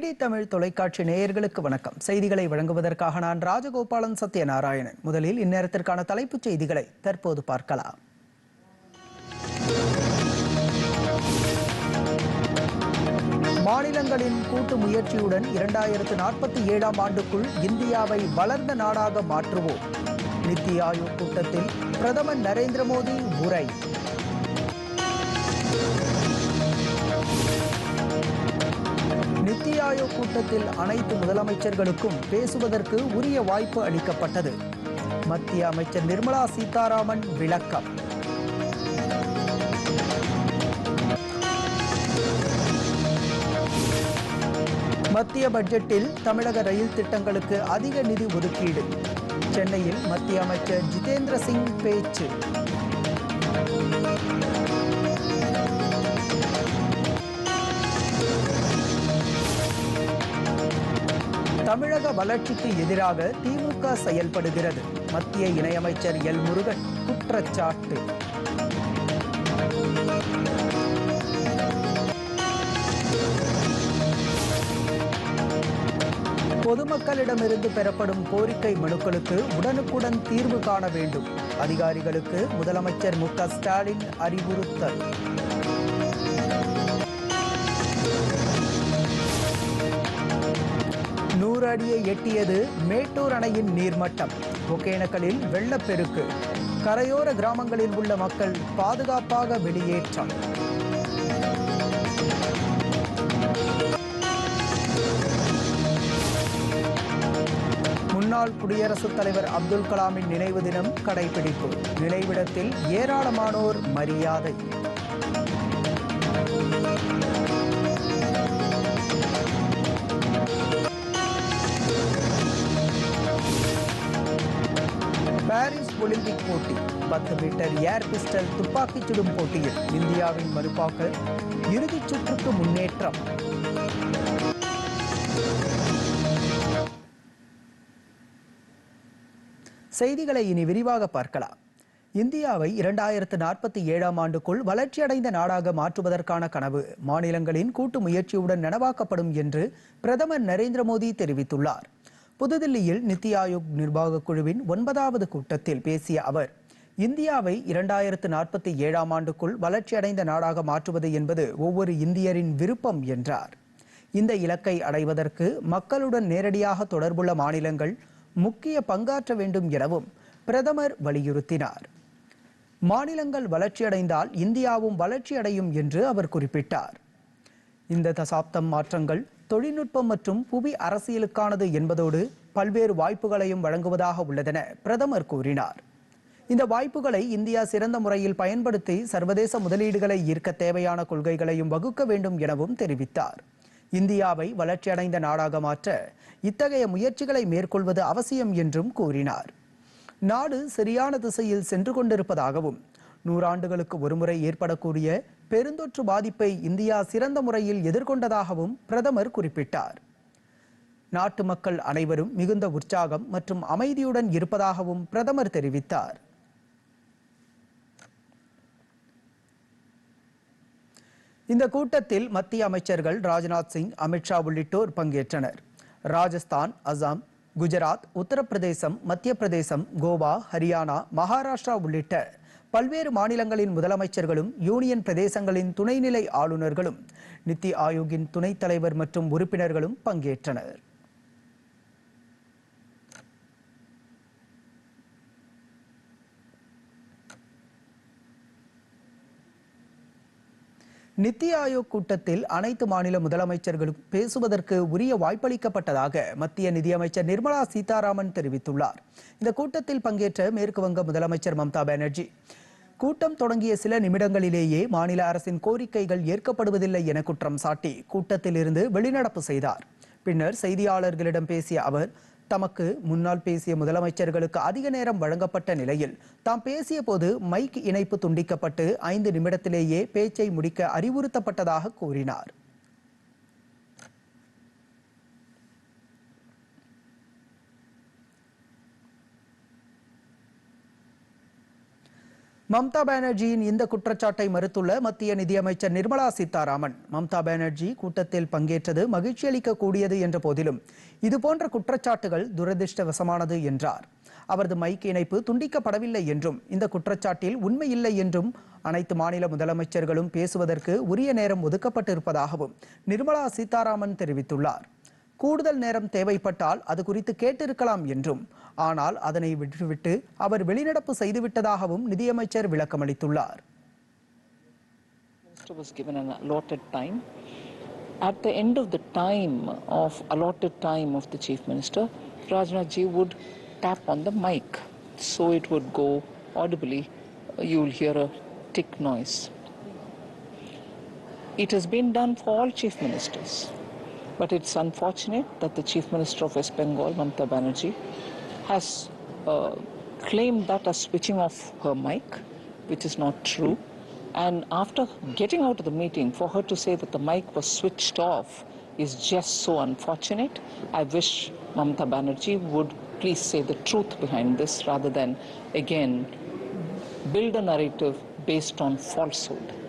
DD Tamil தொலைக்காட்சி நேயர்களுக்கு வணக்கம். செய்திகளை வழங்குவதற்காக நான் ராஜகோபாலன் சத்யநாராயணன். முதலில் இந்நேரத்திற்கான தலைப்புச் செய்திகளை தற்போது பார்க்கலாம். மாநிலங்களின் கூட்டு முயற்சியுடன் இரண்டாயிரத்து நாற்பத்தி ஏழாம் ஆண்டுக்குள் இந்தியாவை வளர்ந்த நாடாக மாற்றுவோம். நித்தி ஆயோக் கூட்டத்தில் பிரதமர் நரேந்திர மோடி உரை. நித்தி ஆயோக் கூட்டத்தில் அனைத்து முதலமைச்சர்களுக்கும் பேசுவதற்கு உரிய வாய்ப்பு அளிக்கப்பட்டது. மத்திய அமைச்சர் நிர்மலா சீதாராமன் விளக்கம். மத்திய பட்ஜெட்டில் தமிழக ரயில் திட்டங்களுக்கு அதிக நிதி ஒதுக்கீடு. சென்னையில் மத்திய அமைச்சர் ஜிதேந்திர சிங் பேச்சு. தமிழக வளர்ச்சிக்கு எதிராக திமுக செயல்படுகிறது. மத்திய இணையமைச்சர் எல் முருகன் குற்றச்சாட்டு. பொதுமக்களிடமிருந்து பெறப்படும் கோரிக்கை மனுக்களுக்கு உடனுக்குடன் தீர்வு காண வேண்டும். அதிகாரிகளுக்கு முதலமைச்சர் மு ஸ்டாலின் அறிவுறுத்தல். நூறு அடியை எட்டியது மேட்டூர் அணையின் நீர்மட்டம். ஒகேனக்கலில் வெள்ளப்பெருக்கு. கரையோர கிராமங்களில் உள்ள மக்கள் பாதுகாப்பாக வெளியேற்றம். முன்னாள் குடியரசுத் தலைவர் அப்துல் கலாமின் நினைவு தினம் கடைபிடிப்பு. நினைவிடத்தில் ஏராளமானோர் மரியாதை. ஒலிம்பிக் போட்டி பத்து மீட்டர் ஏர் பிஸ்டல் துப்பாக்கிச் சுடும் போட்டியில் இந்தியாவின் மறுப்பாக்க இறுதிச் சுற்றுக்கு முன்னேற்றம். செய்திகளை இனி விரிவாக பார்க்கலாம். இந்தியாவை இரண்டாயிரத்து நாற்பத்தி ஏழாம் ஆண்டுக்குள் வளர்ச்சியடைந்த நாடாக மாற்றுவதற்கான கனவு மாநிலங்களின் கூட்டு முயற்சியுடன் நனவாக்கப்படும் என்று பிரதமர் நரேந்திர மோடி தெரிவித்துள்ளார். புதுதில்லியில் நித்தி ஆயோக் நிர்வாகக் குழுவின் ஒன்பதாவது கூட்டத்தில் பேசிய அவர் இந்தியாவை இரண்டாயிரத்து நாற்பத்தி ஏழாம் ஆண்டுக்குள் வளர்ச்சியடைந்த நாடாக மாற்றுவது என்பது ஒவ்வொரு இந்தியரின் விருப்பம் என்றார். இந்த இலக்கை அடைவதற்கு மக்களுடன் நேரடியாக தொடர்புள்ள மாநிலங்கள் முக்கிய பங்காற்ற வேண்டும் எனவும் பிரதமர் வலியுறுத்தினார். மாநிலங்கள் வளர்ச்சியடைந்தால் இந்தியாவும் வளர்ச்சியடையும் என்று அவர் குறிப்பிட்டார். இந்த தசாப்தம் மாற்றங்கள் தொழில்நுட்பம் மற்றும் புவி அரசியலுக்கானது என்பதோடு பல்வேறு வாய்ப்புகளையும் வழங்குவதாக உள்ளதென பிரதமர் கூறினார். இந்த வாய்ப்புகளை இந்தியா சிறந்த முறையில் பயன்படுத்தி சர்வதேச முதலீடுகளை ஈர்க்க தேவையான கொள்கைகளையும் வகுக்க வேண்டும் எனவும் தெரிவித்தார். இந்தியாவை வளர்ச்சியடைந்த நாடாக மாற்ற இத்தகைய முயற்சிகளை மேற்கொள்வது அவசியம் என்றும் கூறினார். நாடு சரியான திசையில் சென்று கொண்டிருப்பதாகவும் நூறாண்டுகளுக்கு ஒருமுறை ஏற்படக்கூடிய பெருந்தொற்று பாதிப்பை இந்தியா சிறந்த முறையில் எதிர்கொண்டதாகவும் பிரதமர் குறிப்பிட்டார். நாட்டு மக்கள் அனைவரும் மிகுந்த உற்சாகம் மற்றும் அமைதியுடன் இருப்பதாகவும் பிரதமர் தெரிவித்தார். இந்த கூட்டத்தில் மத்திய அமைச்சர்கள் ராஜ்நாத் சிங் அமித்ஷா உள்ளிட்டோர் பங்கேற்றனர். ராஜஸ்தான் அசாம் குஜராத் உத்தரப்பிரதேசம் மத்திய பிரதேசம் கோவா ஹரியானா மகாராஷ்டிரா உள்ளிட்ட பல்வேறு மாநிலங்களின் முதலமைச்சர்களும் யூனியன் பிரதேசங்களின் துணைநிலை ஆளுநர்களும் நித்தி ஆயோக்கின் துணைத் தலைவர் மற்றும் உறுப்பினர்களும் பங்கேற்றனர். நித்தி ஆயோக் கூட்டத்தில் அனைத்து மாநில முதலமைச்சர்களும் பேசுவதற்கு உரிய வாய்ப்பளிக்கப்பட்டதாக மத்திய நிதியமைச்சர் நிர்மலா சீதாராமன் தெரிவித்துள்ளார். இந்த கூட்டத்தில் பங்கேற்ற மேற்கு வங்க முதலமைச்சர் மம்தா பானர்ஜி கூட்டம் தொடங்கிய சில நிமிடங்களிலேயே மாநில அரசின் கோரிக்கைகள் ஏற்கப்படுவதில்லை என குற்றம் சாட்டி கூட்டத்திலிருந்து வெளிநடப்பு செய்தார். பின்னர் செய்தியாளர்களிடம் பேசிய அவர் தமக்கு முன்னால் பேசிய முதலமைச்சர்களுக்கு அதிக நேரம் வழங்கப்பட்ட நிலையில் தாம் பேசிய போது மைக் இணைப்பு துண்டிக்கப்பட்டு ஐந்து நிமிடத்திலேயே பேச்சை முடிக்க அறிவுறுத்தப்பட்டதாக கூறினார். மம்தா பானர்ஜியின் இந்த குற்றச்சாட்டை மறுத்துள்ள மத்திய நிதியமைச்சர் நிர்மலா சீதாராமன். மம்தா பானர்ஜி கூட்டத்தில் பங்கேற்றது மகிழ்ச்சி அளிக்கக்கூடியது என்ற போதிலும் இதுபோன்ற குற்றச்சாட்டுகள் துரதிர்ஷ்டவசமானது என்றார். அவரது மைக் இணைப்பு துண்டிக்கப்படவில்லை என்றும் இந்த குற்றச்சாட்டில் உண்மையில்லை என்றும் அனைத்து மாநில முதலமைச்சர்களும் பேசுவதற்கு உரிய நேரம் ஒதுக்கப்பட்டிருப்பதாகவும் நிர்மலா சீதாராமன் தெரிவித்துள்ளார். கூடுதல் நேரம் தேவைப்பட்டால் அது குறித்து கேட்டிருக்கலாம் என்றும் ஆனால் அதனை விட்டுவிட்டு அவர் வெளிநடப்பு செய்துவிட்டதாகவும் நிதியமைச்சர் விளக்கமளித்துள்ளார் Minister was given an allotted time. At the end of the time of allotted time of the Chief Minister, Rajnath ji would tap on the mic. So it would go audibly. You will hear a tick noise. It has been done for all Chief Ministers. But it's unfortunate that the Chief Minister of West Bengal, Mamata Banerjee, has uh, claimed that as switching off her mic, which is not true. And after getting out of the meeting, for her to say that the mic was switched off is just so unfortunate. I wish Mamata Banerjee would please say the truth behind this rather than, again, build a narrative based on falsehood.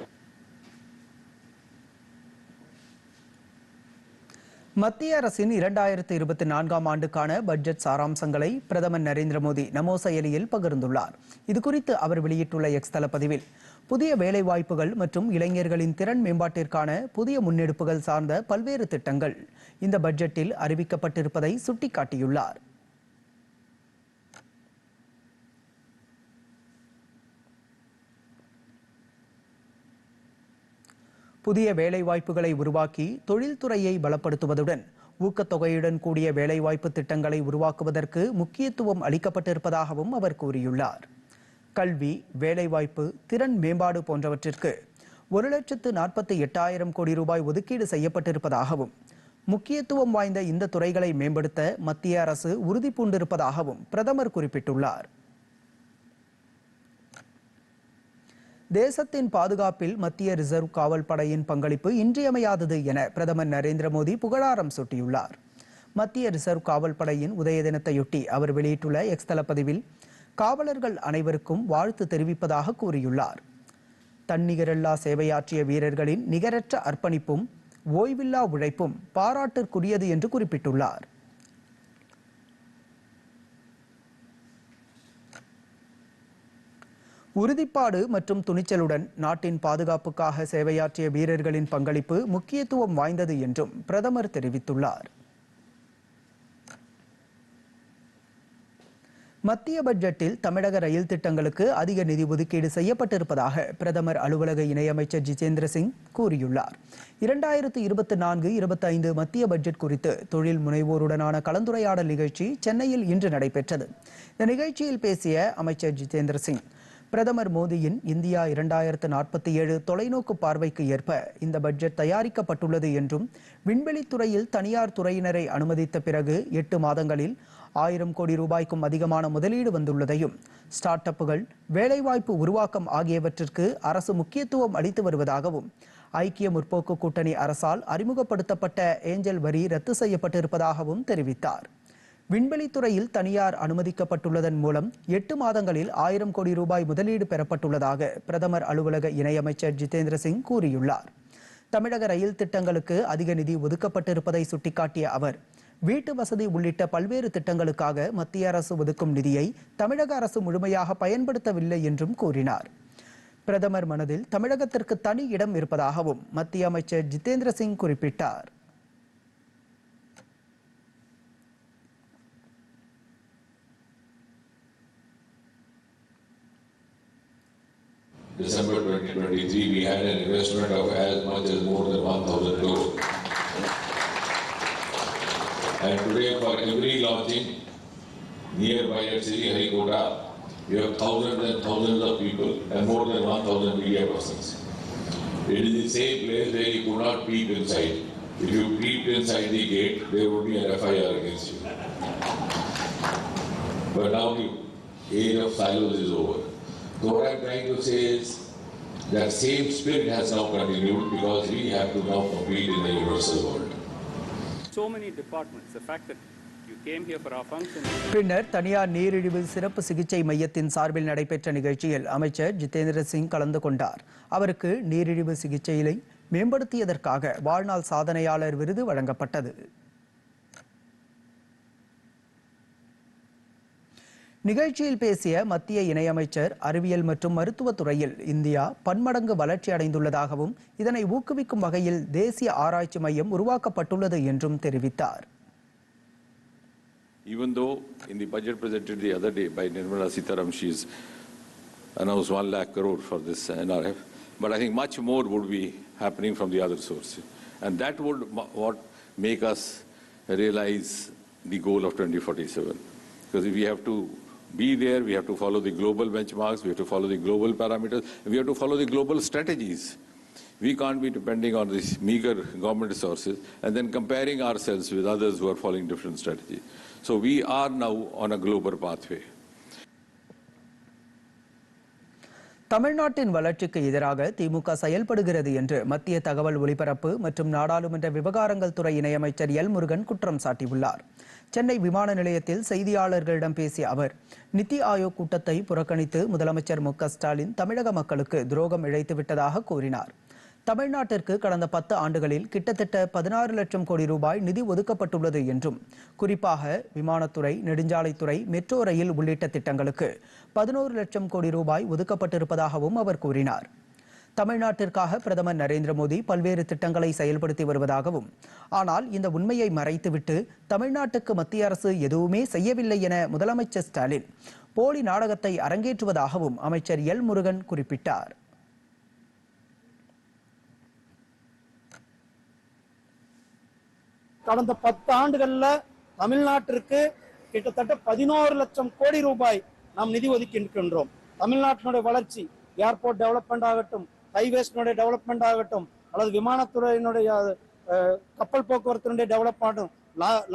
மத்திய அரசின் இரண்டாயிரத்து இருபத்தி நான்காம் ஆண்டுக்கான budget சாராம்சங்களை பிரதமர் நரேந்திர மோடி நமோ செயலியில் பகிர்ந்துள்ளார். இதுகுறித்து அவர் வெளியிட்டுள்ள எக்ஸ் தள பதிவில் புதிய வேலைவாய்ப்புகள் மற்றும் இளைஞர்களின் திறன் மேம்பாட்டிற்கான புதிய முன்னெடுப்புகள் சார்ந்த பல்வேறு திட்டங்கள் இந்த பட்ஜெட்டில் அறிவிக்கப்பட்டிருப்பதை சுட்டிக்காட்டியுள்ளார். புதிய வேலைவாய்ப்புகளை உருவாக்கி தொழில்துறையை பலப்படுத்துவதுடன் ஊக்கத்தொகையுடன் கூடிய வேலைவாய்ப்பு திட்டங்களை உருவாக்குவதற்கு முக்கியத்துவம் அளிக்கப்பட்டிருப்பதாகவும் அவர் கூறியுள்ளார். கல்வி வேலைவாய்ப்பு திறன் மேம்பாடு போன்றவற்றிற்கு ஒரு லட்சத்து நாற்பத்தி எட்டாயிரம் கோடி ரூபாய் ஒதுக்கீடு செய்யப்பட்டிருப்பதாகவும் முக்கியத்துவம் வாய்ந்த இந்த துறைகளை மேம்படுத்த மத்திய அரசு உறுதி பூண்டிருப்பதாகவும் பிரதமர் குறிப்பிட்டுள்ளார். தேசத்தின் பாதுகாப்பில் மத்திய ரிசர்வ் காவல் படையின் பங்களிப்பு இன்றியமையாதது என பிரதமர் நரேந்திர மோடி புகழாரம் சூட்டியுள்ளார். மத்திய ரிசர்வ் காவல் படையின் உதய தினத்தையொட்டி அவர் வெளியிட்டுள்ள எக்ஸ்தல பதிவில் காவலர்கள் அனைவருக்கும் வாழ்த்து தெரிவிப்பதாக கூறியுள்ளார். தன்னிகரில்லா சேவையாற்றிய வீரர்களின் நிகரற்ற அர்ப்பணிப்பும் ஓய்வில்லா உழைப்பும் பாராட்டிற்குரியது என்று குறிப்பிட்டுள்ளார். உறுதிப்பாடு மற்றும் துணிச்சலுடன் நாட்டின் பாதுகாப்புக்காக சேவையாற்றிய வீரர்களின் பங்களிப்பு முக்கியத்துவம் வாய்ந்தது என்றும் பிரதமர் தெரிவித்துள்ளார். மத்திய பட்ஜெட்டில் தமிழக ரயில் திட்டங்களுக்கு அதிக நிதி ஒதுக்கீடு செய்யப்பட்டிருப்பதாக பிரதமர் அலுவலக இணையமைச்சர் ஜிதேந்திர சிங் கூறியுள்ளார். இரண்டாயிரத்து இருபத்தி நான்கு இருபத்தி ஐந்து மத்திய பட்ஜெட் குறித்து தொழில் முனைவோருடனான கலந்துரையாடல் நிகழ்ச்சி சென்னையில் இன்று நடைபெற்றது. இந்த நிகழ்ச்சியில் பேசிய அமைச்சர் ஜிதேந்திர சிங் பிரதமர் மோடியின் இந்தியா இரண்டாயிரத்து நாற்பத்தி ஏழு தொலைநோக்கு பார்வைக்கு ஏற்ப இந்த பட்ஜெட் தயாரிக்கப்பட்டுள்ளது என்றும் விண்வெளித்துறையில் தனியார் துறையினரை அனுமதித்த பிறகு எட்டு மாதங்களில் ஆயிரம் கோடி ரூபாய்க்கும் அதிகமான முதலீடு வந்துள்ளதையும் ஸ்டார்ட் அப்புகள் வேலைவாய்ப்பு உருவாக்கம் ஆகியவற்றிற்கு அரசு முக்கியத்துவம் அளித்து வருவதாகவும் ஐக்கிய முற்போக்கு கூட்டணி அரசால் அறிமுகப்படுத்தப்பட்ட ஏஞ்சல் வரி ரத்து செய்யப்பட்டிருப்பதாகவும் தெரிவித்தார். விண்வெளித்துறையில் தனியார் அனுமதிக்கப்பட்டுள்ளதன் மூலம் எட்டு மாதங்களில் ஆயிரம் கோடி ரூபாய் முதலீடு பெறப்பட்டுள்ளதாக பிரதமர் அலுவலக இணையமைச்சர் ஜிதேந்திர சிங் கூறியுள்ளார். தமிழக ரயில் திட்டங்களுக்கு அதிக நிதி ஒதுக்கப்பட்டிருப்பதை சுட்டிக்காட்டிய அவர் வீட்டு வசதி உள்ளிட்ட பல்வேறு திட்டங்களுக்காக மத்திய அரசு ஒதுக்கும் நிதியை தமிழக அரசு முழுமையாக பயன்படுத்தவில்லை என்றும் கூறினார். பிரதமர் மனதில் தமிழகத்திற்கு தனி இடம் இருப்பதாகவும் மத்திய அமைச்சர் ஜிதேந்திர சிங் குறிப்பிட்டார். December 2023, we had an investment of as much as more than 1,000 crore. And today, for every launching nearby at Sri Harikota, we have thousands and thousands of people and more than 1,000 media persons. It is the same place where you could not peep inside. If you peeped inside the gate, there would be an FIR against you. But now the age of silos is over. So what I'm trying to say is that same spirit has now continued because we have to now compete in the universal world. so many departments. The fact that You came here for our function. பின்னர் தனியார் நீரிழிவு சிறப்பு சிகிச்சை மையத்தின் சார்பில் நடைபெற்ற நிகழ்ச்சியில் அமைச்சர் ஜிதேந்திர சிங் கலந்து கொண்டார் அவருக்கு நீரிழிவு சிகிச்சையை மேம்படுத்தியதற்காக வாழ்நாள் சாதனையாளர் விருது வழங்கப்பட்டது நிகழ்ச்சியில் பேசிய மத்திய இணையமைச்சர் அறிவியல் மற்றும் மருத்துவத் துறையில் இந்தியா பன்மடங்கு வளர்ச்சி அடைந்துள்ளதாகவும் இதனை ஊக்குவிக்கும் வகையில் தேசிய ஆராய்ச்சி மையம் உருவாக்கப்பட்டுள்ளது என்றும் தெரிவித்தார் Even though in the budget presented the other day by Nirmala Sitaram, she's announced 1 lakh crore for this NRF, but I think much more would be happening from the other sources. And that would what make us realize the goal of 2047. Because if we have to be there, we have to follow the global benchmarks, we have to follow the global parameters, we have to follow the global strategies. We can't be depending on these meager government resources and then comparing ourselves with others who are following different strategies. So we are now on a global pathway. தமிழ்நாட்டின் வளர்ச்சிக்கு எதிராக திமுக செயல்படுகிறது என்று மத்திய தகவல் ஒலிபரப்பு மற்றும் நாடாளுமன்ற விவகாரங்கள் துறை இணையமைச்சர் எல் முருகன் குற்றம் சாட்டியுள்ளார். சென்னை விமான நிலையத்தில் செய்தியாளர்களிடம் பேசிய அவர் நித்தி ஆயோக் கூட்டத்தை புறக்கணித்து முதலமைச்சர் மு ஸ்டாலின் தமிழக மக்களுக்கு துரோகம் இழைத்து விட்டதாக கூறினார். தமிழ்நாட்டிற்கு கடந்த பத்து ஆண்டுகளில் கிட்டத்தட்ட பதினாறு லட்சம் கோடி ரூபாய் நிதி ஒதுக்கப்பட்டுள்ளது என்றும் குறிப்பாக விமானத்துறை நெடுஞ்சாலைத்துறை மெட்ரோ ரயில் உள்ளிட்ட திட்டங்களுக்கு பதினோரு லட்சம் கோடி ரூபாய் ஒதுக்கப்பட்டிருப்பதாகவும் அவர் கூறினார். தமிழ்நாட்டிற்காக பிரதமர் நரேந்திர மோடி பல்வேறு திட்டங்களை செயல்படுத்தி வருவதாகவும் ஆனால் இந்த உண்மையை மறைத்துவிட்டு தமிழ்நாட்டுக்கு மத்திய அரசு எதுவுமே செய்யவில்லை என முதலமைச்சர் ஸ்டாலின் போலி நாடகத்தை அரங்கேற்றுவதாகவும் அமைச்சர் எல் முருகன் குறிப்பிட்டார். கடந்த பத்து ஆண்டுகள்ல தமிழ்நாட்டிற்கு கிட்டத்தட்ட பதினோரு லட்சம் கோடி ரூபாய் நாம் நிதி ஒதுக்கி இருக்கின்றோம் தமிழ்நாட்டினுடைய வளர்ச்சி ஏர்போர்ட் டெவலப்மெண்ட் ஆகட்டும் ஹைவேஸ்னுடைய டெவலப்மெண்ட் ஆகட்டும் அல்லது விமானத்துறையினுடைய கப்பல் போக்குவரத்தினுடைய டெவலப்மெண்ட்டும்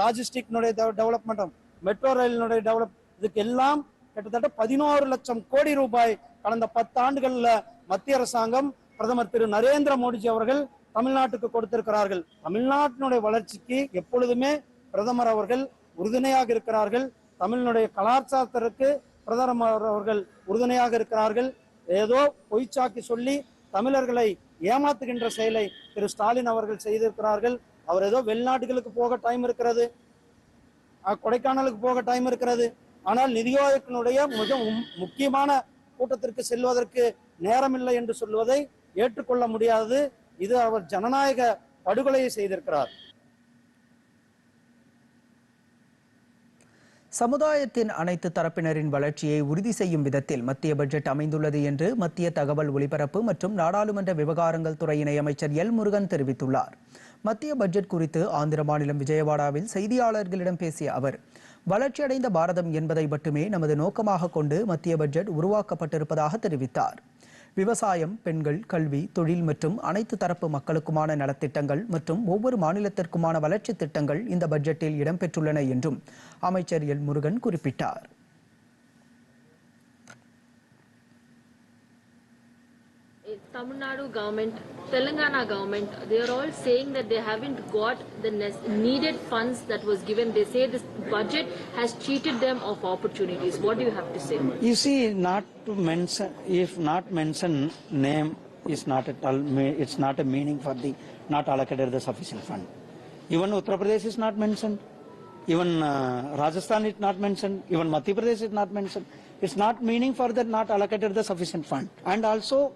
லாஜிஸ்டிக்னுடைய டெவலப்மெண்ட்டும் மெட்ரோ ரயிலினுடைய டெவலப் இதுக்கு எல்லாம் கிட்டத்தட்ட பதினோரு லட்சம் கோடி ரூபாய் கடந்த பத்து ஆண்டுகளில் மத்திய அரசாங்கம் பிரதமர் திரு நரேந்திர மோடிஜி அவர்கள் தமிழ்நாட்டுக்கு கொடுத்திருக்கிறார்கள். தமிழ்நாட்டினுடைய வளர்ச்சிக்கு எப்பொழுதுமே பிரதமர் அவர்கள் உறுதுணையாக இருக்கிறார்கள். தமிழனுடைய கலாச்சாரத்திற்கு பிரதமர் அவர்கள் உறுதுணையாக இருக்கிறார்கள். ஏதோ பொய்ச்சாக்கி சொல்லி தமிழர்களை ஏமாத்துகின்ற செயலை திரு ஸ்டாலின் அவர்கள் செய்திருக்கிறார்கள். அவர் ஏதோ வெளிநாடுகளுக்கு போக டைம் இருக்கிறது. கொடைக்கானலுக்கு போக டைம் இருக்கிறது. ஆனால் நிதியோகத்தினுடைய மிக முக்கியமான கூட்டத்திற்கு செல்வதற்கு நேரமில்லை என்று சொல்வதை ஏற்றுக்கொள்ள முடியாது. இது அவர் ஜனநாயக படுகொலையை செய்திருக்கிறார். சமுதாயத்தின் அனைத்து தரப்பினரின் வளர்ச்சியை உறுதி செய்யும் விதத்தில் மத்திய பட்ஜெட் அமைந்துள்ளது என்று மத்திய தகவல் ஒலிபரப்பு மற்றும் நாடாளுமன்ற விவகாரங்கள் துறை இணையமைச்சர் எல் முருகன் தெரிவித்துள்ளார். மத்திய பட்ஜெட் குறித்து ஆந்திர மாநிலம் விஜயவாடாவில் செய்தியாளர்களிடம் பேசிய அவர் வளர்ச்சியடைந்த பாரதம் என்பதை மட்டுமே நமது நோக்கமாக கொண்டு மத்திய பட்ஜெட் உருவாக்கப்பட்டிருப்பதாக தெரிவித்தார். விவசாயம் பெண்கள் கல்வி தொழில் மற்றும் அனைத்து தரப்பு மக்களுக்குமான நலத்திட்டங்கள் மற்றும் ஒவ்வொரு மாநிலத்திற்குமான வளர்ச்சி திட்டங்கள் இந்த பட்ஜெட்டில் இடம்பெற்றுள்ளன என்றும் அமைச்சர் எல் முருகன் குறிப்பிட்டார். Tamil Nadu government, Telangana government, they are all saying that they haven't got the needed funds that was given. They say this budget has cheated them of opportunities. What do you have to say? You see, not to mention, if not mention name is not at all, it's not a meaning for the, not allocated the sufficient fund. Even Uttar Pradesh is not mentioned, even uh, Rajasthan is not mentioned, even Madhya Pradesh is not mentioned. It's not meaning for that not allocated the sufficient fund. And also,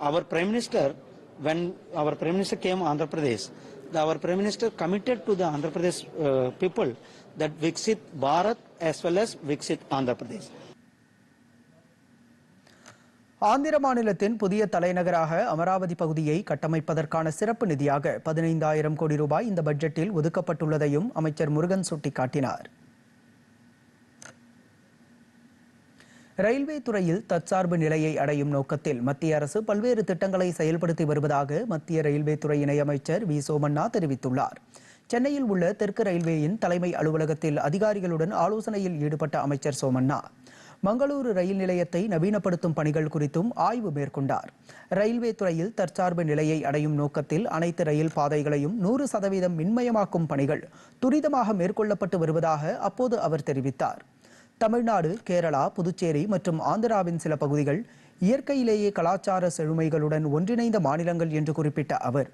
our Prime Minister, when our Prime Minister came Andhra Pradesh, the, our Prime Minister committed to the Andhra Pradesh uh, people that Viksit Bharat as well as Viksit Andhra Pradesh. Andhra மாநிலத்தின் புதிய தலைநகராக அமராவதி பகுதியை கட்டமைப்பதற்கான சிறப்பு நிதியாக பதினைந்தாயிரம் கோடி ரூபாய் இந்த பட்ஜெட்டில் ஒதுக்கப்பட்டுள்ளதையும் அமைச்சர் முருகன் சுட்டிக்காட்டினார் ரயில்வே துறையில் தற்சார்பு நிலையை அடையும் நோக்கத்தில் மத்திய அரசு பல்வேறு திட்டங்களை செயல்படுத்தி வருவதாக மத்திய ரயில்வே துறை இணையமைச்சர் வி சோமண்ணா தெரிவித்துள்ளார். சென்னையில் உள்ள தெற்கு ரயில்வேயின் தலைமை அலுவலகத்தில் அதிகாரிகளுடன் ஆலோசனையில் ஈடுபட்ட அமைச்சர் சோமண்ணா மங்களூரு ரயில் நிலையத்தை நவீனப்படுத்தும் பணிகள் குறித்தும் ஆய்வு மேற்கொண்டார். ரயில்வே துறையில் தற்சார்பு நிலையை அடையும் நோக்கத்தில் அனைத்து ரயில் பாதைகளையும் நூறு சதவீதம் மின்மயமாக்கும் பணிகள் துரிதமாக மேற்கொள்ளப்பட்டு வருவதாக அப்போது அவர் தெரிவித்தார். தமிழ்நாடு கேரளா புதுச்சேரி மற்றும் ஆந்திராவின் சில பகுதிகள் இயற்கையிலேயே கலாச்சார செழுமைகளுடன் ஒன்றிணைந்த மாநிலங்கள் என்று குறிப்பிட்ட அவர்.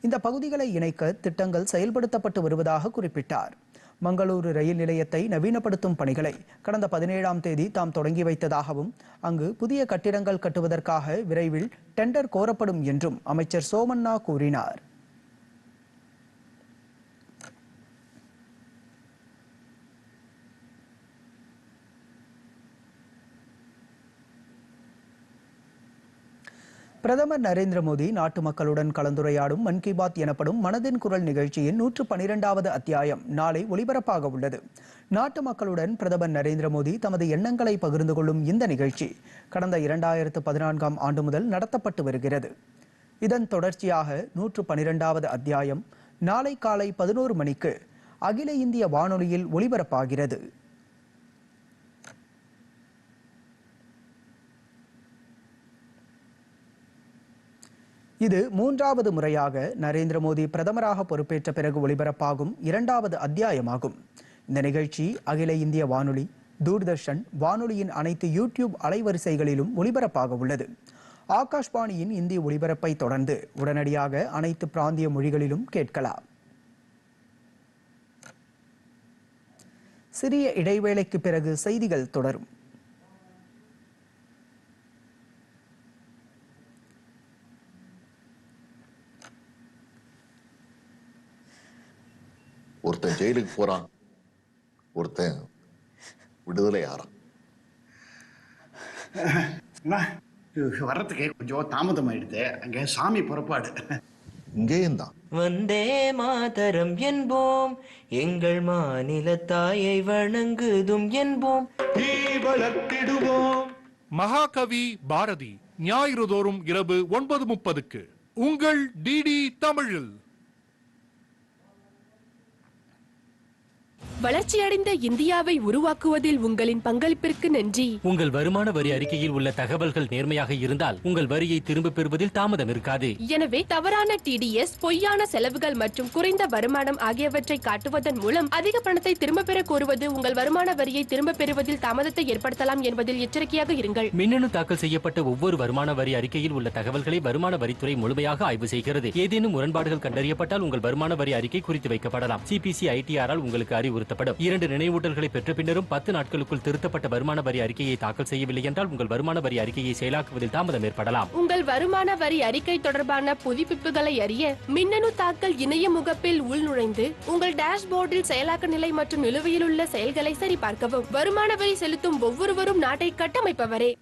இந்த பகுதிகளை இணைக்க திட்டங்கள் செயல்படுத்தப்பட்டு வருவதாக குறிப்பிட்டார். மங்களூரு ரயில் நிலையத்தை நவீனப்படுத்தும் பணிகளை கடந்த பதினேழாம் தேதி தாம் தொடங்கி வைத்ததாகவும் அங்கு புதிய கட்டிடங்கள் கட்டுவதற்காக விரைவில் டெண்டர் கோரப்படும் என்றும் அமைச்சர் சோமண்ணா கூறினார். பிரதமர் நரேந்திர மோடி நாட்டு மக்களுடன் கலந்துரையாடும் மன் கி பாத் எனப்படும் மனதின் குரல் நிகழ்ச்சியின் நூற்று பனிரெண்டாவது அத்தியாயம் நாளை ஒலிபரப்பாக உள்ளது. நாட்டு மக்களுடன் பிரதமர் நரேந்திர மோடி தமது எண்ணங்களை பகிர்ந்து கொள்ளும் இந்த நிகழ்ச்சி கடந்த இரண்டாயிரத்து பதினான்காம் ஆண்டு முதல் நடத்தப்பட்டு வருகிறது. இதன் தொடர்ச்சியாக நூற்று பனிரெண்டாவது அத்தியாயம் நாளை காலை பதினோரு மணிக்கு அகில இந்திய வானொலியில் ஒலிபரப்பாகிறது. இது மூன்றாவது முறையாக நரேந்திர மோடி பிரதமராக பொறுப்பேற்ற பிறகு ஒளிபரப்பாகும் இரண்டாவது அத்தியாயமாகும். இந்த நிகழ்ச்சி அகில இந்திய வானொலி தூர்தர்ஷன் வானொலியின் அனைத்து யூடியூப் அலைவரிசைகளிலும் ஒளிபரப்பாக உள்ளது. ஆகாஷ்வாணியின் இந்தி ஒளிபரப்பை தொடர்ந்து உடனடியாக அனைத்து பிராந்திய மொழிகளிலும் கேட்கலாம். சிறிய இடைவேளைக்கு பிறகு செய்திகள் தொடரும் ஒருத்தன் ஜெயிலுக்கு போறான். ஒருத்தன் விடுதலை ஆறான். வர்றதுக்கு கொஞ்சம் தாமதம் ஆயிடுது அங்க சாமி புறப்பாடு. இங்கேயும் தான். வந்தே மாதரம் என்போம். எங்கள் மாநில தாயை வணங்குதும் என்போம். மகாகவி பாரதி ஞாயிறு தோறும் இரவு ஒன்பது முப்பதுக்கு. உங்கள் டிடி தமிழில். வளர்ச்சியடைந்த இந்தியாவை உருவாக்குவதில் உங்களின் பங்களிப்பிற்கு நன்றி. உங்கள் வருமான வரி அறிக்கையில் உள்ள தகவல்கள் நேர்மையாக இருந்தால் உங்கள் வரியை திரும்பப் பெறுவதில் தாமதம் இருக்காது. எனவே தவறான டிடிஎஸ் பொய்யான செலவுகள் மற்றும் குறைந்த வருமானம் ஆகியவற்றை காட்டுவதன் மூலம் அதிக பணத்தை திரும்ப பெற கோருவது உங்கள் வருமான வரியை திரும்ப பெறுவதில் தாமதத்தை ஏற்படுத்தலாம் என்பதில் எச்சரிக்கையாக இருங்கள். மின்னணு தாக்கல் செய்யப்பட்ட ஒவ்வொரு வருமான வரி அறிக்கையில் உள்ள தகவல்களை வருமான வரித்துறை முழுமையாக ஆய்வு செய்கிறது. ஏதேனும் முரண்பாடுகள் கண்டறியப்பட்டால் உங்கள் வருமான வரி அறிக்கை குறித்து வைக்கப்படலாம். சிபிசி ஐடிஆரால் உங்களுக்கு அறிவுறுத்தப்படும் இரண்டு நினைவூட்டல்களை பெற்ற பின்னரும் பத்து நாட்களுக்குள் திருத்தப்பட்ட வருமான வரி அறிக்கையை தாக்கல் செய்யவில்லை என்றால் உங்கள் வருமான வரி அறிக்கையை செயலாக்குவதில் தாமதம் ஏற்படலாம். உங்கள் வருமான வரி அறிக்கை தொடர்பான புதுப்பிப்புகளை அறிய மின்னணு தாக்கல் இணைய முகப்பில் உள்நுழைந்து உங்கள் டேஷ்போர்டில் செயலாக்க நிலை மற்றும் நிலுவையில் உள்ள செயல்களை சரிபார்க்கவும். வருமான வரி செலுத்தும் ஒவ்வொருவரும் நாட்டை கட்டமைப்பவரே.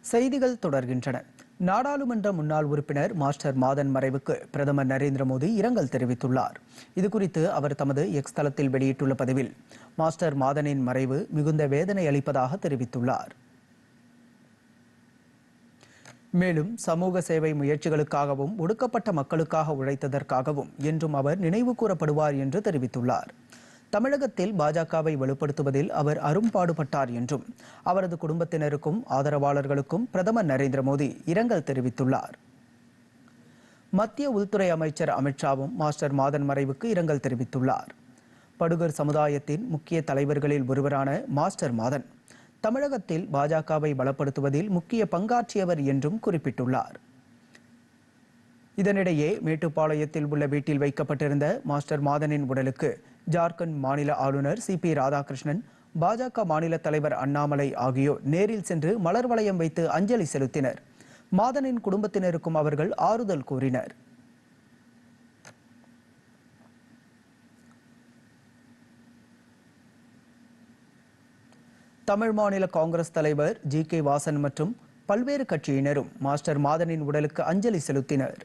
செய்திகள் தொடர்கின்றன. நாடாளுமன்ற முன்னாள் உறுப்பினர் மாஸ்டர் மாதன் மறைவுக்கு பிரதமர் நரேந்திர மோடி இரங்கல் தெரிவித்துள்ளார். இதுகுறித்து அவர் தமது எக்ஸ் தளத்தில் வெளியிட்டுள்ள பதிவில் மாஸ்டர் மாதனின் மறைவு மிகுந்த வேதனை அளிப்பதாக தெரிவித்துள்ளார். மேலும் சமூக சேவை முயற்சிகளுக்காகவும் ஒடுக்கப்பட்ட மக்களுக்காக உழைத்ததற்காகவும் என்றும் அவர் நினைவு கூறப்படுவார் என்று தெரிவித்துள்ளார். தமிழகத்தில் பாஜகவை வலுப்படுத்துவதில் அவர் அரும்பாடுபட்டார் என்றும் அவரது குடும்பத்தினருக்கும் ஆதரவாளர்களுக்கும் பிரதமர் நரேந்திர மோடி இரங்கல் தெரிவித்துள்ளார். மத்திய உள்துறை அமைச்சர் அமித்ஷாவும் மாஸ்டர் மாதன் மறைவுக்கு இரங்கல் தெரிவித்துள்ளார். படுகர் சமுதாயத்தின் முக்கிய தலைவர்களில் ஒருவரான மாஸ்டர் மாதன் தமிழகத்தில் பாஜகவை பலப்படுத்துவதில் முக்கிய பங்காற்றியவர் என்றும் குறிப்பிட்டுள்ளார். இதனிடையே மேட்டுப்பாளையத்தில் உள்ள வீட்டில் வைக்கப்பட்டிருந்த மாஸ்டர் மாதனின் உடலுக்கு ஜார்க்கண்ட் மாநில ஆளுநர் சி பி ராதாகிருஷ்ணன் பாஜக மாநில தலைவர் அண்ணாமலை ஆகியோர் நேரில் சென்று மலர் வளையம் வைத்து அஞ்சலி செலுத்தினர். மாதனின் குடும்பத்தினருக்கும் அவர்கள் ஆறுதல் கூறினர். தமிழ் மாநில காங்கிரஸ் தலைவர் ஜி கே வாசன் மற்றும் பல்வேறு கட்சியினரும் மாஸ்டர் மாதனின் உடலுக்கு அஞ்சலி செலுத்தினர்.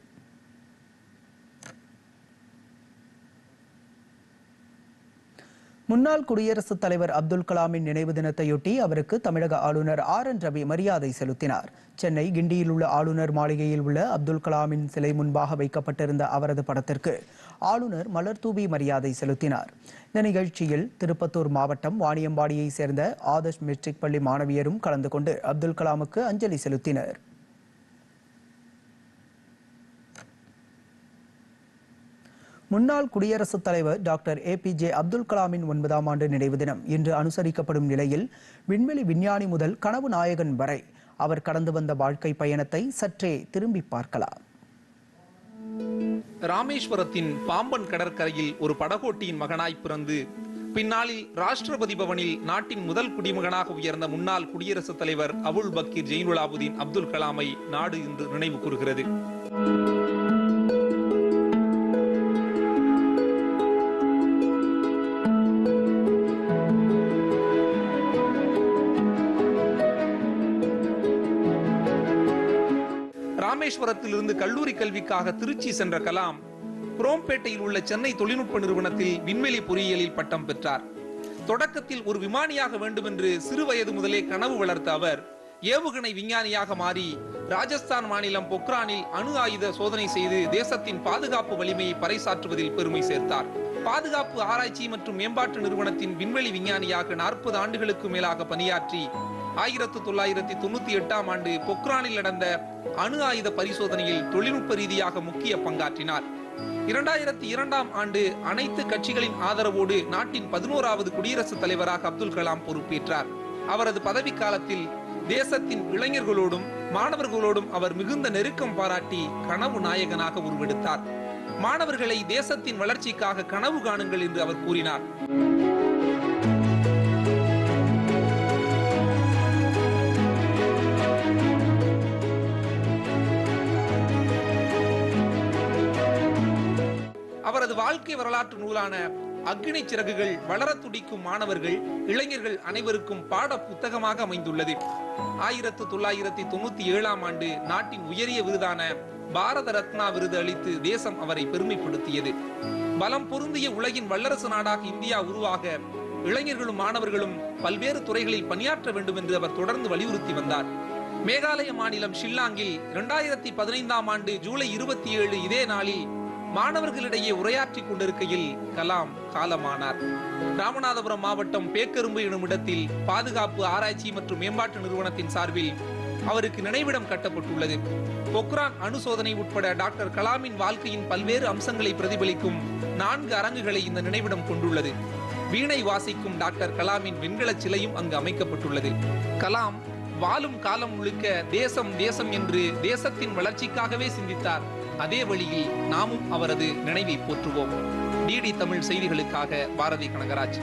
முன்னாள் குடியரசுத் தலைவர் அப்துல் கலாமின் நினைவு தினத்தையொட்டி அவருக்கு தமிழக ஆளுநர் ஆர் என் ரவி மரியாதை செலுத்தினார். சென்னை கிண்டியில் உள்ள ஆளுநர் மாளிகையில் உள்ள அப்துல் கலாமின் சிலை முன்பாக வைக்கப்பட்டிருந்த அவரது படத்திற்கு ஆளுநர் மலர்தூவி மரியாதை செலுத்தினார். இந்த நிகழ்ச்சியில் திருப்பத்தூர் மாவட்டம் வாணியம்பாடியைச் சேர்ந்த ஆதர்ஷ் மெட்ரிக் பள்ளி மாணவியரும் கலந்து கொண்டு அப்துல் கலாமுக்கு அஞ்சலி செலுத்தினர். முன்னாள் குடியரசுத் தலைவர் டாக்டர் ஏ பிஜே அப்துல் கலாமின் ஒன்பதாம் ஆண்டு நினைவு தினம் இன்று அனுசரிக்கப்படும் நிலையில் விண்வெளி விஞ்ஞானி முதல் கனவு நாயகன் வரை அவர் கடந்து வந்த வாழ்க்கை பயணத்தை சற்றே திரும்பி பார்க்கலாம். ராமேஸ்வரத்தின் பாம்பன் கடற்கரையில் ஒரு படகோட்டியின் மகனாய் பிறந்து பின்னாளில் ராஷ்டிரபதி பவனில் நாட்டின் முதல் குடிமகனாக உயர்ந்த முன்னாள் குடியரசுத் தலைவர் அபுல் பக்கீர் ஜெயினுலாபுதீன் அப்துல் கலாமை நாடு இன்று நினைவு கூறுகிறது. ராமேஸ்வரத்திலிருந்து கல்லூரி கல்விக்காக திருச்சி சென்ற கலாம் குரோம்பேட்டையில் உள்ள சென்னை தொழில்நுட்ப நிறுவனத்தில் விண்வெளி பொறியியலில் பட்டம் பெற்றார். தொடக்கத்தில் ஒரு விமானியாக வேண்டும் என்று சிறு வயது முதலே கனவு வளர்த்த அவர் ஏவுகணை விஞ்ஞானியாக மாறி ராஜஸ்தான் மாநிலம் பொக்ரானில் அணு ஆயுத சோதனை செய்து தேசத்தின் பாதுகாப்பு வலிமையை பறைசாற்றுவதில் பெருமை சேர்த்தார். பாதுகாப்பு ஆராய்ச்சி மற்றும் மேம்பாட்டு நிறுவனத்தின் விண்வெளி விஞ்ஞானியாக நாற்பது ஆண்டுகளுக்கு மேலாக பணியாற்றி ஆயிரத்தி தொள்ளாயிரத்தி தொண்ணூத்தி எட்டாம் ஆண்டு பொக்ரானில் நடந்த அணு ஆயுத பரிசோதனையில் தொழில்நுட்ப ரீதியாக முக்கிய பங்காற்றினார். இரண்டாயிரத்தி இரண்டாம் ஆண்டு அனைத்து கட்சிகளின் ஆதரவோடு நாட்டின் பதினோராவது குடியரசுத் தலைவராக அப்துல் கலாம் பொறுப்பேற்றார். அவரது பதவி காலத்தில் தேசத்தின் இளைஞர்களோடும் மாணவர்களோடும் அவர் மிகுந்த நெருக்கம் பாராட்டி கனவு நாயகனாக உருவெடுத்தார். மாணவர்களை தேசத்தின் வளர்ச்சிக்காக கனவு காணுங்கள் என்று அவர் கூறினார். அவரது வாழ்க்கை வரலாற்று நூலான அக்னி சிறகுகள் வளர துடிக்கும் மாணவர்கள் இளைஞர்கள் அனைவருக்கும் பாட புத்தகமாக அமைந்துள்ளது. ஆயிரத்து தொள்ளாயிரத்தி தொண்ணூத்தி ஏழாம் ஆண்டு நாட்டின் உயரிய விருதான பாரத ரத்னா விருது அளித்து தேசம் அவரை பெருமைப்படுத்தியது. பலம் பொருந்திய உலகின் வல்லரசு நாடாக இந்தியா உருவாக இளைஞர்களும் மாணவர்களும் பல்வேறு துறைகளில் பணியாற்ற வேண்டும் என்று அவர் தொடர்ந்து வலியுறுத்தி வந்தார். மேகாலய மாநிலம் ஷில்லாங்கில் இரண்டாயிரத்தி பதினைந்தாம் ஆண்டு ஜூலை இருபத்தி ஏழு இதே நாளில் மாணவர்களிடையே உரையாற்றிக் கொண்டிருக்கையில் கலாம் காலமானார். ராமநாதபுரம் மாவட்டம் பேக்கரும்பு எனும் இடத்தில் பாதுகாப்பு ஆராய்ச்சி மற்றும் மேம்பாட்டு நிறுவனத்தின் சார்பில் அவருக்கு நினைவிடம் கட்டப்பட்டுள்ளது. பொக்ரான் அணு சோதனை உட்பட டாக்டர் கலாமின் வாழ்க்கையின் பல்வேறு அம்சங்களை பிரதிபலிக்கும் நான்கு அரங்குகளை இந்த நினைவிடம் கொண்டுள்ளது. வீணை வாசிக்கும் டாக்டர் கலாமின் வெண்கலச் சிலையும் அங்கு அமைக்கப்பட்டுள்ளது. கலாம் வாழும் காலம் முழுக்க தேசம் தேசம் என்று தேசத்தின் வளர்ச்சிக்காகவே சிந்தித்தார். அதே வழியில் நாமும் அவரது நினைவை போற்றுவோம். டிடி தமிழ் செய்திகளுக்காக பாரதி கனகராஜ்.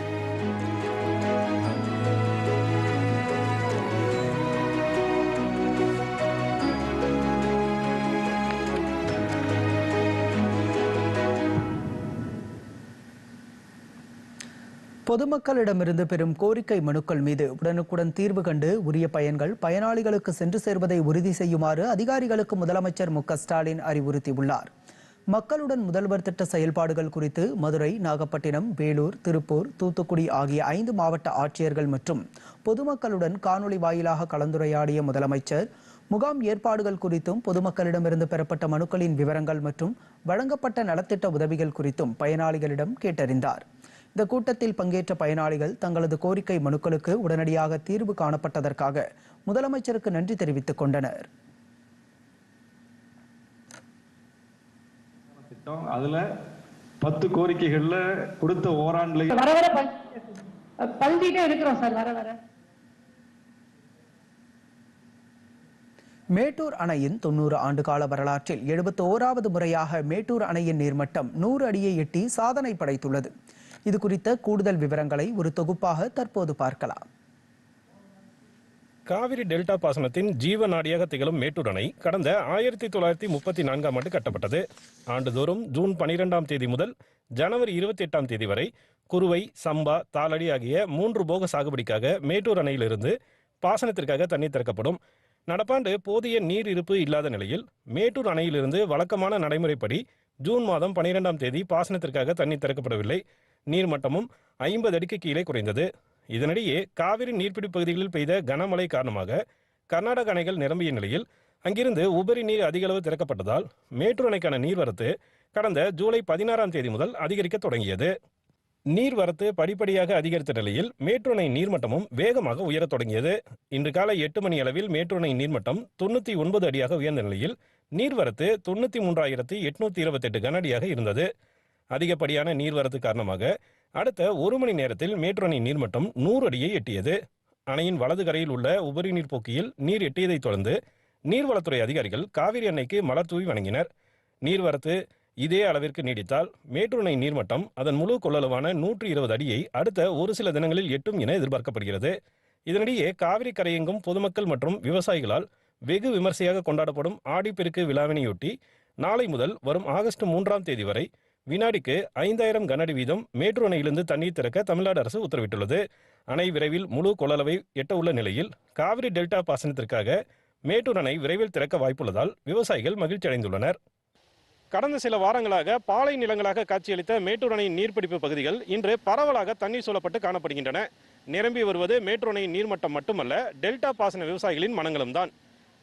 பொதுமக்களிடமிருந்து பெறும் கோரிக்கை மனுக்கள் மீது உடனுக்குடன் தீர்வு கண்டு உரிய பயன்கள் பயனாளிகளுக்கு சென்று சேர்வதை உறுதி செய்யுமாறு அதிகாரிகளுக்கு முதலமைச்சர் மு ஸ்டாலின் அறிவுறுத்தியுள்ளார். மக்களுடன் முதல்வர் திட்ட செயல்பாடுகள் குறித்து மதுரை நாகப்பட்டினம் வேலூர் திருப்பூர் தூத்துக்குடி ஆகிய ஐந்து மாவட்ட ஆட்சியர்கள் மற்றும் பொதுமக்களுடன் காணொலி வாயிலாக கலந்துரையாடிய முதலமைச்சர் முகாம் ஏற்பாடுகள் குறித்தும் பொதுமக்களிடமிருந்து பெறப்பட்ட மனுக்களின் விவரங்கள் மற்றும் வழங்கப்பட்ட நலத்திட்ட உதவிகள் குறித்தும் பயனாளிகளிடம் கேட்டறிந்தார். இந்த கூட்டத்தில் பங்கேற்ற பயனாளிகள் தங்களது கோரிக்கை மனுக்களுக்கு உடனடியாக தீர்வு காணப்பட்டதற்காக முதலமைச்சருக்கு நன்றி தெரிவித்துக் கொண்டனர். அதுல பத்து கோரிக்கைகள்ல கொடுத்த ஓராண்டுல வர வர பதிஞ்சிட்டே இருக்கிறோம் சார். வர வர. மேட்டூர் அணையின் தொண்ணூறு ஆண்டு கால வரலாற்றில் எழுபத்தி ஓராவது முறையாக மேட்டூர் அணையின் நீர்மட்டம் நூறு அடியை எட்டி சாதனை படைத்துள்ளது. இது குறித்த கூடுதல் விவரங்களை ஒரு தொகுப்பாக தற்போது பார்க்கலாம். காவிரி டெல்டா பாசனத்தின் ஜீவ நாடியாக திகழும் மேட்டூர் அணை கடந்த ஆயிரத்தி தொள்ளாயிரத்தி முப்பத்தி நான்காம் ஆண்டு கட்டப்பட்டது. ஆண்டுதோறும் ஜூன் பனிரெண்டாம் தேதி முதல் ஜனவரி இருபத்தி எட்டாம் தேதி வரை குறுவை சம்பா தாளடி ஆகிய மூன்று போக சாகுபடிக்காக மேட்டூர் அணையிலிருந்து பாசனத்திற்காக தண்ணீர் திறக்கப்படும். நடப்பாண்டு போதிய நீர் இருப்பு இல்லாத நிலையில் மேட்டூர் அணையிலிருந்து வழக்கமான நடைமுறைப்படி ஜூன் மாதம் பனிரெண்டாம் தேதி பாசனத்திற்காக தண்ணீர் திறக்கப்படவில்லை. நீர்மட்டமும் ஐம்பது அடிக்கு கீழே குறைந்தது. இதனிடையே காவிரி நீர்பிடி பகுதிகளில் பெய்த கனமழை காரணமாக கர்நாடக அணைகள் நிரம்பிய நிலையில் அங்கிருந்து உபரி நீர் அதிகளவு திறக்கப்பட்டதால் மேட்டூர் அணைக்கான நீர்வரத்து கடந்த ஜூலை பதினாறாம் தேதி முதல் அதிகரிக்க தொடங்கியது. நீர்வரத்து படிப்படியாக அதிகரித்த நிலையில் மேட்டூர் அணை நீர்மட்டமும் வேகமாக உயரத் தொடங்கியது. இன்று காலை எட்டு மணி அளவில் மேட்டூர் அணை நீர்மட்டம் தொண்ணூற்றி ஒன்பது அடியாக உயர்ந்த நிலையில் நீர்வரத்து தொண்ணூற்றி மூன்றாயிரத்தி எட்நூத்தி இருபத்தெட்டு கனஅடியாக இருந்தது. அதிகப்படியான நீர்வரத்து காரணமாக அடுத்த ஒரு மணி நேரத்தில் மேட்டூர் அணை நீர்மட்டம் நூறு அடியை எட்டியது. அணையின் வலது கரையில் உள்ள உபரி நீர் போக்கியில் நீர் எட்டியதைத் தொடர்ந்து நீர்வளத்துறை அதிகாரிகள் காவிரி அன்னைக்கு மலர் தூவி வணங்கினர். நீர்வரத்து இதே அளவிற்கு நீடித்தால் மேட்டூர் அணை நீர்மட்டம் அதன் முழு கொள்ளளவான நூற்றி இருபது அடியை அடுத்த ஒரு சில தினங்களில் எட்டும் என எதிர்பார்க்கப்படுகிறது. இதனிடையே காவிரி கரையெங்கும் பொதுமக்கள் மற்றும் விவசாயிகளால் வெகு விமர்சையாக கொண்டாடப்படும் ஆடிப்பெருக்கு விழாவினையொட்டி நாளை முதல் வரும் ஆகஸ்ட் மூன்றாம் தேதி வரை வினாடிக்கு ஐந்தாயிரம் கனஅடி வீதம் மேட்டூர் அணையிலிருந்து தண்ணீர் திறக்க தமிழ்நாடு அரசு உத்தரவிட்டுள்ளது. அணை விரைவில் முழு கொள்ளளவை எட்ட உள்ள நிலையில் காவிரி டெல்டா பாசனத்திற்காக மேட்டூர் அணை விரைவில் திறக்க வாய்ப்புள்ளதால் விவசாயிகள் மகிழ்ச்சி அடைந்துள்ளனர். கடந்த சில வாரங்களாக பாலை நிலங்களாக காட்சியளித்த மேட்டூர் அணையின் நீர்பிடிப்பு பகுதிகள் இன்று பரவலாக தண்ணீர் சூழப்பட்டு காணப்படுகின்றன. நிரம்பி வருவது மேட்டூர் அணையின் நீர்மட்டம் மட்டுமல்ல டெல்டா பாசன விவசாயிகளின் மனங்களும் தான்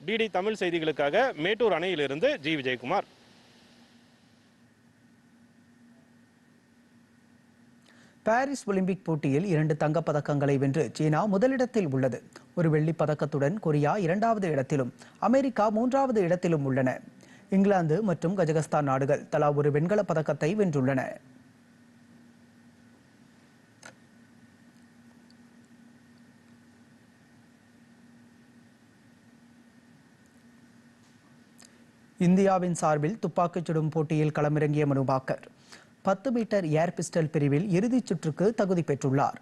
டிடி தமிழ் செய்திகளுக்காக மேட்டூர் அணையிலிருந்து ஜி. விஜயகுமார். பாரிஸ் ஒலிம்பிக் போட்டியில் இரண்டு தங்கப் பதக்கங்களை வென்று சீனா முதலிடத்தில் உள்ளது. ஒரு வெள்ளிப் பதக்கத்துடன் கொரியா இரண்டாவது இடத்திலும் அமெரிக்கா மூன்றாவது இடத்திலும் உள்ளன. இங்கிலாந்து மற்றும் கஜகஸ்தான் நாடுகள் தலா ஒரு வெண்கலப் பதக்கத்தை வென்றுள்ளன. இந்தியாவின் சார்பில் துப்பாக்கிச் சுடும் போட்டியில் களமிறங்கிய மனுபாக்கர் பத்து மீட்டர் ஏர் பிஸ்டல் பிரிவில் இறுதிச் சுற்றுக்கு தகுதி பெற்றுள்ளார்.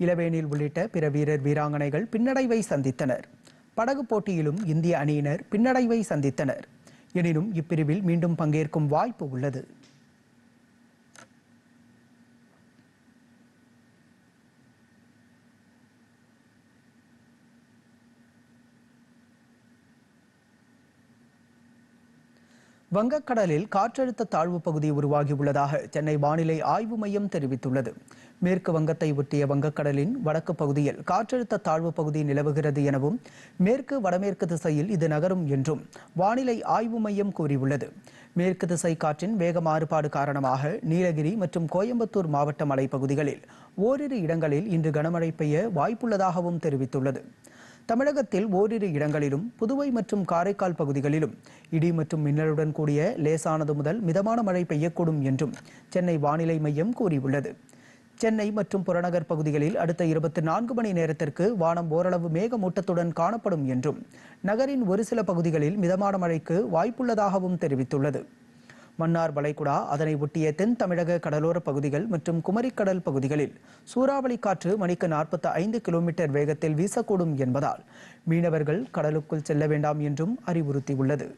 இளவேனில் உள்ளிட்ட பிற வீரர் வீராங்கனைகள் பின்னடைவை சந்தித்தனர். படகு போட்டியிலும் இந்திய அணியினர் பின்னடைவை சந்தித்தனர். எனினும் இப்பிரிவில் மீண்டும் பங்கேற்கும் வாய்ப்பு உள்ளது. வங்கக்கடலில் காற்றழுத்த தாழ்வு பகுதி உருவாகியுள்ளதாக சென்னை வானிலை ஆய்வு மையம் தெரிவித்துள்ளது. மேற்கு வங்கத்தை ஒட்டிய வங்கக்கடலின் வடக்கு பகுதியில் காற்றழுத்த தாழ்வு பகுதி நிலவுகிறது எனவும் மேற்கு வடமேற்கு திசையில் இது நகரும் என்றும் வானிலை ஆய்வு மையம் கூறியுள்ளது. மேற்கு திசை காற்றின் வேக மாறுபாடு காரணமாக நீலகிரி மற்றும் கோயம்புத்தூர் மாவட்ட மலைப்பகுதிகளில் ஓரிரு இடங்களில் இன்று கனமழை பெய்ய வாய்ப்புள்ளதாகவும் தெரிவித்துள்ளது. தமிழகத்தில் ஓரிரு இடங்களிலும் புதுவை மற்றும் காரைக்கால் பகுதிகளிலும் இடி மற்றும் மின்னலுடன் கூடிய லேசானது முதல் மிதமான மழை பெய்யக்கூடும் என்றும் சென்னை வானிலை மையம் கூறியுள்ளது. சென்னை மற்றும் புறநகர் பகுதிகளில் அடுத்த இருபத்தி நான்கு மணி நேரத்திற்கு வானம் ஓரளவு மேகமூட்டத்துடன் காணப்படும் என்றும் நகரின் ஒரு சில பகுதிகளில் மிதமான மழைக்கு வாய்ப்புள்ளதாகவும் தெரிவித்துள்ளது. மன்னார் வளைகுடா அதனை ஒட்டிய தென் தமிழக கடலோர பகுதிகள் மற்றும் குமரிக்கடல் பகுதிகளில் சூறாவளி காற்று மணிக்கு நாற்பத்தி ஐந்து கிலோமீட்டர் வேகத்தில் வீசக்கூடும் என்பதால் மீனவர்கள் கடலுக்குள் செல்ல வேண்டாம் என்றும் அறிவுறுத்தியுள்ளது.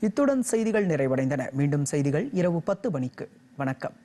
இத்துடன் செய்திகள் நிறைவடைந்தன. மீண்டும் செய்திகள் இரவு பத்து மணிக்கு. வணக்கம்.